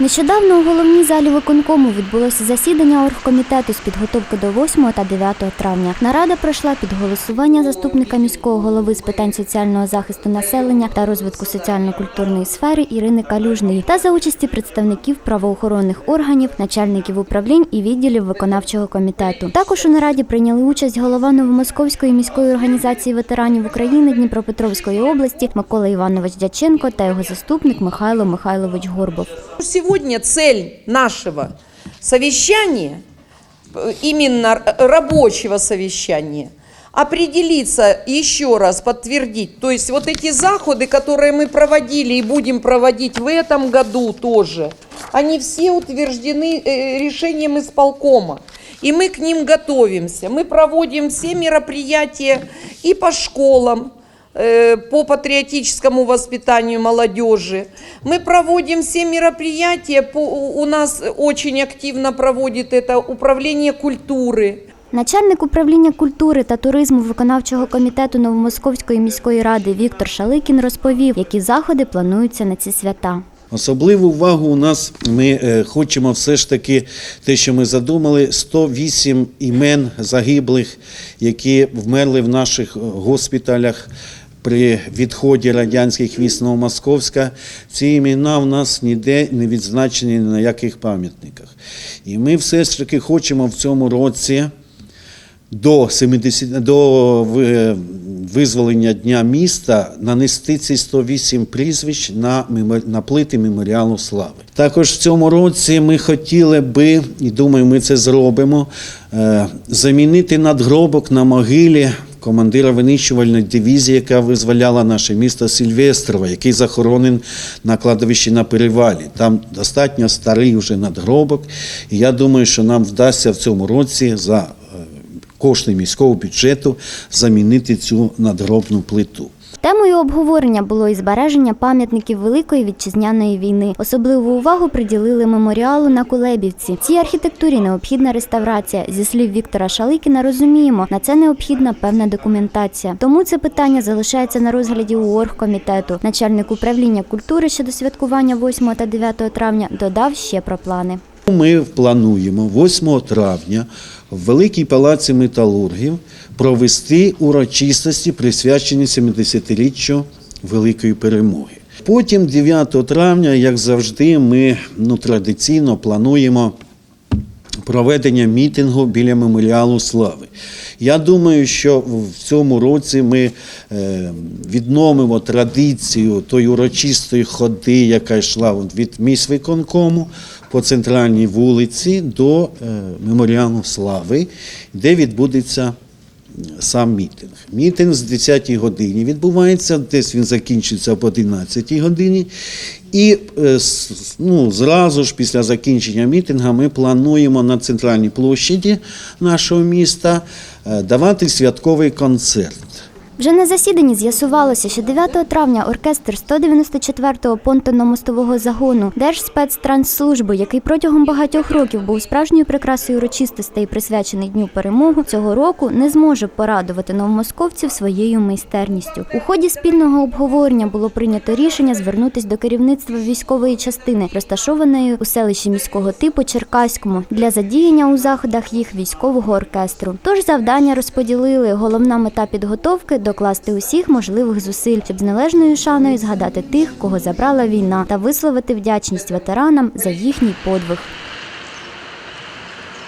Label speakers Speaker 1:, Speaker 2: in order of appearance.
Speaker 1: Нещодавно у головній залі виконкому відбулося засідання оргкомітету з підготовки до 8 та 9 травня. Нарада пройшла під голосування заступника міського голови з питань соціального захисту населення та розвитку соціально-культурної сфери Ірини Калюжної та за участі представників правоохоронних органів, начальників управлінь і відділів виконавчого комітету. Також у нараді прийняли участь голова Новомосковської міської організації ветеранів України Дніпропетровської області Микола Іванович Дяченко та його заступник Михайло Михайлович Горбов.
Speaker 2: Сегодня цель нашего совещания, э, именно р- рабочего совещания, определиться еще раз, подтвердить. То есть вот эти заходы, которые мы проводили и будем проводить в этом году тоже, они все утверждены э, решением исполкома. И мы к ним готовимся. Мы проводим все мероприятия и по школам, э, по патриотическому воспитанию молодежи. Мы проводим все мероприятия, по, у у нас очень активно проводит это управление культуры.
Speaker 1: Начальник управління культури та туризму виконавчого комітету Новомосковської міської ради Віктор Шаликін розповів, які заходи плануються на ці свята.
Speaker 3: Особливу увагу у нас ми е, хочемо все ж таки те, що ми задумали, 108 імен загиблих, які вмерли в наших госпіталях при відході радянських військ Новомосковська. Ці імена в нас ніде не відзначені ні на яких пам'ятниках. І ми все ж таки хочемо в цьому році до 70, до визволення дня міста нанести ці 108 прізвищ на, на плити меморіалу слави. Також в цьому році ми хотіли би, і думаю, ми це зробимо, е, замінити надгробок на могилі командира винищувальної дивізії, яка визволяла наше місто Сільвестрова, який захоронен на кладовищі на перевалі. Там достатньо старий вже надгробок. І я думаю, що нам вдасться в цьому році за кошти міського бюджету замінити цю надгробну плиту.
Speaker 1: Темою обговорення було і збереження пам'ятників Великої вітчизняної війни. Особливу увагу приділили меморіалу на Кулебівці. Цій архітектурі необхідна реставрація. Зі слів Віктора Шаликіна, розуміємо, на це необхідна певна документація. Тому це питання залишається на розгляді у оргкомітету. Начальник управління культури щодо святкування 8 та 9 травня додав ще про плани.
Speaker 3: Ми плануємо 8 травня в Великій палаці металургів провести урочистості, присвячені 70-річчю Великої перемоги. Потім, 9 травня, як завжди, ми ну, традиційно плануємо проведення мітингу біля меморіалу слави. Я думаю, що в цьому році ми е, відновимо традицію тої урочистої ходи, яка йшла від міськвиконкому по центральній вулиці до е, меморіалу слави, де відбудеться сам мітинг. Мітинг з 10 годині відбувається, десь він закінчиться об 11-й годині. І е, ну, зразу ж після закінчення мітингу ми плануємо на центральній площаді нашого міста е, давати святковий концерт.
Speaker 1: Вже на засіданні з'ясувалося, що 9 травня оркестр 194-го понтонно-мостового загону Держспецтрансслужби, який протягом багатьох років був справжньою прикрасою урочистостей, присвячений Дню перемоги, цього року не зможе порадувати новомосковців своєю майстерністю. У ході спільного обговорення було прийнято рішення звернутись до керівництва військової частини, розташованої у селищі міського типу Черкаському, для задіяння у заходах їх військового оркестру. Тож завдання розподілили. Головна мета підготовки докласти усіх можливих зусиль, щоб з належною шаною згадати тих, кого забрала війна, та висловити вдячність ветеранам за їхній подвиг.